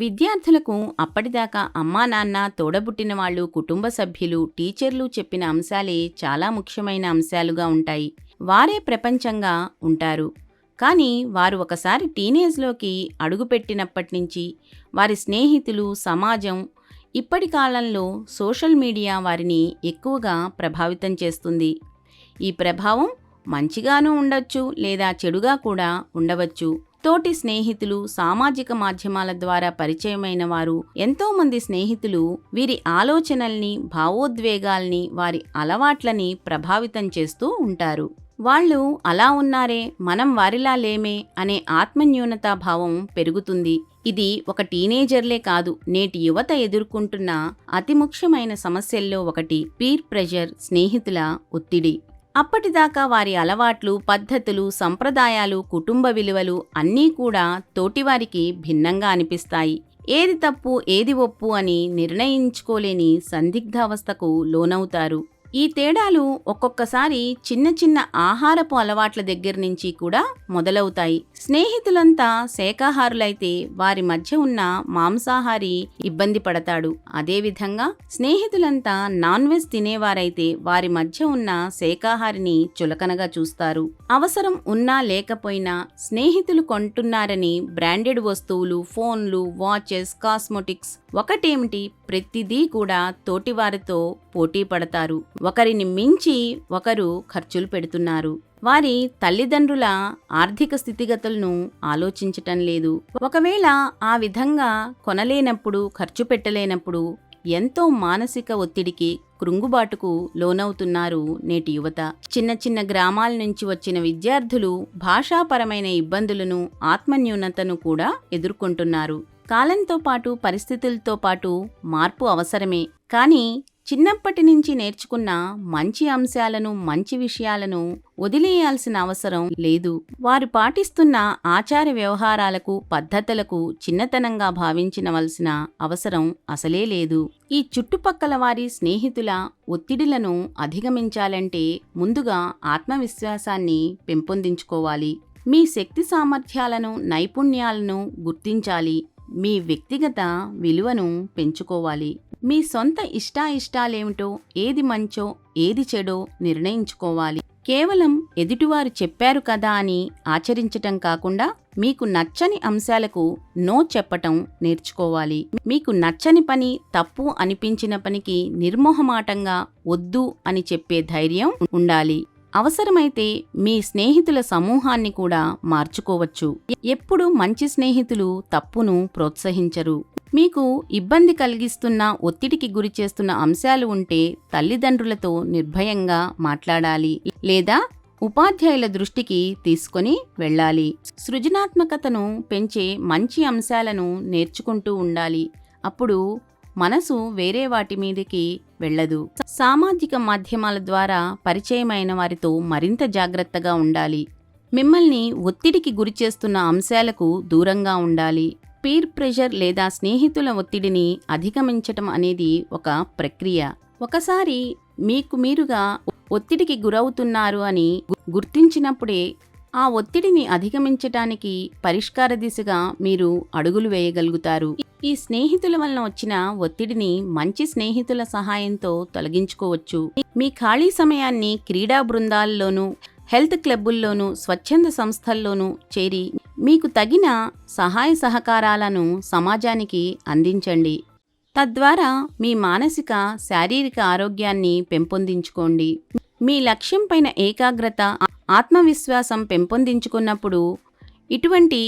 విద్యార్థులకు అప్పటిదాకా అమ్మా నాన్న తోడబుట్టిన వాళ్ళు కుటుంబ సభ్యులు టీచర్లు చెప్పిన అంశాలే చాలా ముఖ్యమైన అంశాలుగా ఉంటాయి. వారే ప్రపంచంగా ఉంటారు. కానీ వారు ఒకసారి టీనేజ్లోకి అడుగుపెట్టినప్పటి నుంచి వారి స్నేహితులు సమాజం ఇప్పటి కాలంలో సోషల్ మీడియా వారిని ఎక్కువగా ప్రభావితం చేస్తుంది. ఈ ప్రభావం మంచిగానూ ఉండొచ్చు లేదా చెడుగా కూడా ఉండవచ్చు. తోటి స్నేహితులు సామాజిక మాధ్యమాల ద్వారా పరిచయమైన వారు ఎంతోమంది స్నేహితులు వీరి ఆలోచనల్ని భావోద్వేగాల్ని వారి అలవాట్లని ప్రభావితం చేస్తూ ఉంటారు. వాళ్ళు అలా ఉన్నారే మనం వారిలా లేమే అనే ఆత్మన్యూనతా భావం పెరుగుతుంది. ఇది ఒక టీనేజర్లే కాదు నేటి యువత ఎదుర్కొంటున్న అతి ముఖ్యమైన సమస్యల్లో ఒకటి పీర్ ప్రెషర్ స్నేహితుల ఒత్తిడి. అప్పటిదాకా వారి అలవాట్లు పద్ధతులు సంప్రదాయాలు కుటుంబ విలువలు అన్నీ కూడా తోటివారికి భిన్నంగా అనిపిస్తాయి. ఏది తప్పు ఏది ఒప్పు అని నిర్ణయించుకోలేని సందిగ్ధావస్థకు లోనవుతారు. ఈ తేడాలు ఒక్కొక్కసారి చిన్న చిన్న ఆహారపు అలవాట్ల దగ్గర నుంచి కూడా మొదలవుతాయి. స్నేహితులంతా శాకాహారులైతే వారి మధ్య ఉన్న మాంసాహారి ఇబ్బంది పడతాడు. అదేవిధంగా స్నేహితులంతా నాన్ వెజ్ తినేవారైతే వారి మధ్య ఉన్న శాకాహారిని చులకనగా చూస్తారు. అవసరం ఉన్నా లేకపోయినా స్నేహితులు కొంటున్నారని బ్రాండెడ్ వస్తువులు ఫోన్లు వాచెస్ కాస్మోటిక్స్ ఒకటేమిటి ప్రతిదీ కూడా తోటివారితో పోటీ పడతారు. ఒకరిని మించి ఒకరు ఖర్చులు పెడుతున్నారు. వారి తల్లిదండ్రుల ఆర్థిక స్థితిగతులను ఆలోచించటం లేదు. ఒకవేళ ఆ విధంగా కొనలేనప్పుడు ఖర్చు పెట్టలేనప్పుడు ఎంతో మానసిక ఒత్తిడికి కృంగుబాటుకు లోనవుతున్నారు నేటి యువత. చిన్న చిన్న గ్రామాల నుంచి వచ్చిన విద్యార్థులు భాషాపరమైన ఇబ్బందులను ఆత్మన్యూనతను కూడా ఎదుర్కొంటున్నారు. కాలంతో పాటు పరిస్థితులతో పాటు మార్పు అవసరమే. కానీ చిన్నప్పటి నుంచి నేర్చుకున్న మంచి అంశాలను మంచి విషయాలను వదిలేయాల్సిన అవసరం లేదు. వారు పాటిస్తున్న ఆచార వ్యవహారాలకు పద్ధతులకు చిన్నతనంగా భావించవలసిన అవసరం అసలే లేదు. ఈ చుట్టుపక్కల వారి స్నేహితుల ఒత్తిడిలను అధిగమించాలంటే ముందుగా ఆత్మవిశ్వాసాన్ని పెంపొందించుకోవాలి. మీ శక్తి సామర్థ్యాలను నైపుణ్యాలను గుర్తించాలి. మీ వ్యక్తిగత విలువను పెంచుకోవాలి. మీ సొంత ఇష్టాయిష్టాలేమిటో ఏది మంచో ఏది చెడో నిర్ణయించుకోవాలి. కేవలం ఎదుటివారు చెప్పారు కదా అని ఆచరించటం కాకుండా మీకు నచ్చని అంశాలకు నో చెప్పటం నేర్చుకోవాలి. మీకు నచ్చని పని తప్పు అనిపించిన పనికి నిర్మోహమాటంగా వద్దు అని చెప్పే ధైర్యం ఉండాలి. అవసరమైతే మీ స్నేహితుల సమూహాన్ని కూడా మార్చుకోవచ్చు. ఎప్పుడు మంచి స్నేహితులు తప్పును ప్రోత్సహించరు. మీకు ఇబ్బంది కలిగిస్తున్న ఒత్తిడికి గురి చేస్తున్న అంశాలు ఉంటే తల్లిదండ్రులతో నిర్భయంగా మాట్లాడాలి. లేదా ఉపాధ్యాయుల దృష్టికి తీసుకొని వెళ్ళాలి. సృజనాత్మకతను పెంచే మంచి అంశాలను నేర్చుకుంటూ ఉండాలి. అప్పుడు మనసు వేరే వాటి మీదకి వెళ్ళదు. సామాజిక మాధ్యమాల ద్వారా పరిచయమైన వారితో మరింత జాగ్రత్తగా ఉండాలి. మిమ్మల్ని ఒత్తిడికి గురిచేస్తున్న అంశాలకు దూరంగా ఉండాలి. పీర్ ప్రెషర్ లేదా స్నేహితుల ఒత్తిడిని అధిగమించటం అనేది ఒక ప్రక్రియ. ఒకసారి మీకు మీరుగా ఒత్తిడికి గురవుతున్నారు అని గుర్తించినప్పుడే ఆ ఒత్తిడిని అధిగమించటానికి పరిష్కార దిశగా మీరు అడుగులు వేయగలుగుతారు. ఈ స్నేహితుల వలన వచ్చిన ఒత్తిడిని మంచి స్నేహితుల సహాయంతో తొలగించుకోవచ్చు. మీ ఖాళీ సమయాన్ని క్రీడా బృందాల్లోనూ హెల్త్ క్లబ్బుల్లోనూ స్వచ్ఛంద సంస్థల్లోనూ చేరి మీకు తగిన సహాయ సహకారాలను సమాజానికి అందించండి. తద్వారా మీ మానసిక శారీరక ఆరోగ్యాన్ని పెంపొందించుకోండి. మీ లక్ష్యం పైన ఏకాగ్రత ఆత్మవిశ్వాసం పెంపొందించుకున్నప్పుడు ఇటువంటి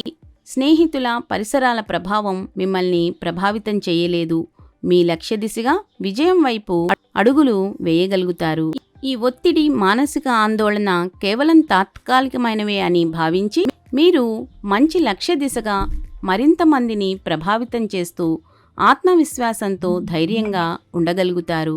స్నేహితుల పరిసరాల ప్రభావం మిమ్మల్ని ప్రభావితం చేయలేదు. మీ లక్ష్య దిశగా విజయం వైపు అడుగులు వేయగలుగుతారు. ఈ ఒత్తిడి మానసిక ఆందోళన కేవలం తాత్కాలికమైనవే అని భావించి మీరు మంచి లక్ష్య దిశగా మరింత మందిని ప్రభావితం చేస్తూ ఆత్మవిశ్వాసంతో ధైర్యంగా ఉండగలుగుతారు.